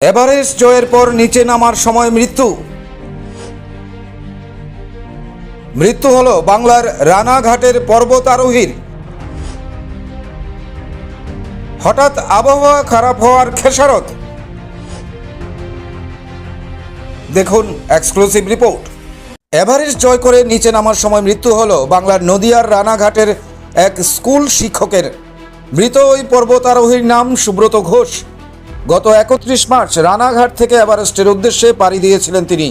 Everest জয়ের পর নিচে নামার সময় মৃত্যু। মৃত্যু হলো বাংলার রানাঘাটের পর্বতারোহীর। হঠাৎ আবহাওয়া খারাপ হওয়ার খেসারত। দেখুন এক্সক্লুসিভ রিপোর্ট এভারেস্ট জয় করে নিচে নামার সময় মৃত্যু হলো বাংলার নদিয়ার রানাঘাটের এক স্কুল শিক্ষকের। মৃত ওই পর্বতারোহীর নাম সুব্রত ঘোষ। গত একত্রিশ মার্চ রানাঘাট থেকে এভারেস্টের উদ্দেশ্যে পাড়ি দিয়েছিলেন তিনি।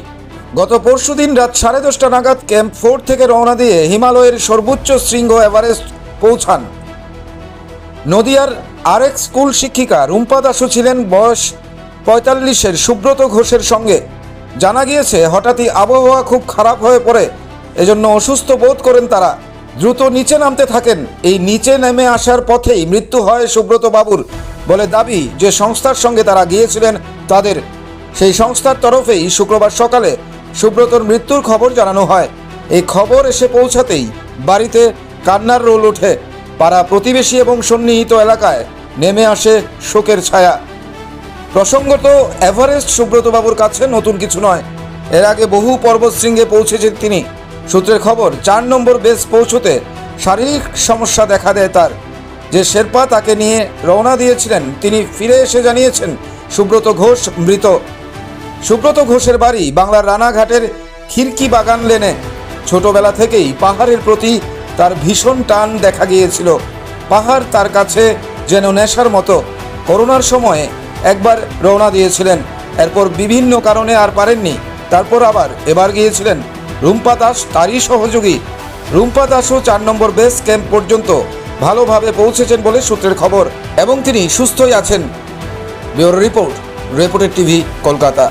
গত পরশুদিন রাত সাড়ে দশটা নাগাদ ক্যাম্প ফোর থেকে রওনা দিয়ে হিমালয়ের সর্বোচ্চ শৃঙ্গ এভারেস্ট পৌঁছান। নদিয়ার আরেক স্কুল শিক্ষিকা রুম্পা দাসু ছিলেন বয়স পঁয়তাল্লিশের সুব্রত ঘোষের সঙ্গে। জানা গিয়েছে, হঠাৎই আবহাওয়া খুব খারাপ হয়ে পড়ে, এজন্য অসুস্থ বোধ করেন তারা। দ্রুত নিচে নামতে থাকেন। এই নিচে নেমে আসার পথেই মৃত্যু হয় সুব্রত বাবুর। বলে দাবি যে সংস্থার সঙ্গে তারা গিয়েছিলেন, তাদের সেই সংস্থার তরফেই শুক্রবার সকালে সুব্রতর মৃত্যুর খবর জানানো হয়। এই খবর এসে পৌঁছাতেই বাড়িতে কান্নার রোল ওঠে। পাড়া প্রতিবেশী এবং সন্নিহিত এলাকায় নেমে আসে শোকের ছায়া। প্রসঙ্গত, এভারেস্ট সুব্রতবাবুর কাছে নতুন কিছু নয়। এর আগে বহু পর্বতশৃঙ্গে পৌঁছেছেন তিনি। সূত্রের খবর, চার নম্বর বেস পৌঁছতে শারীরিক সমস্যা দেখা দেয় তার। যে শেরপা তাকে নিয়ে রওনা দিয়েছিলেন, তিনি ফিরে এসে জানিয়েছেন, সুব্রত ঘোষ মৃত। সুব্রত ঘোষের বাড়ি বাংলার রানাঘাটের খিরকি বাগান লেনে। ছোটবেলা থেকেই পাহাড়ের প্রতি তার ভীষণ টান দেখা গিয়েছিল। পাহাড় তার কাছে যেন নেশার মতো। করোনার সময়ে একবার রওনা দিয়েছিলেন, এরপর বিভিন্ন কারণে আর পারেননি। তারপর আবার এবার গিয়েছিলেন। রুম্পা দাস তারই সহযোগী। রুম্পা দাসও চার নম্বর বেস ক্যাম্প পর্যন্ত ভালোভাবে পৌঁছেছেন বলে সূত্রের খবর এবং তিনি সুস্থই আছেন। ব্যুরো রিপোর্ট রিপোর্টের টিভি কলকাতা।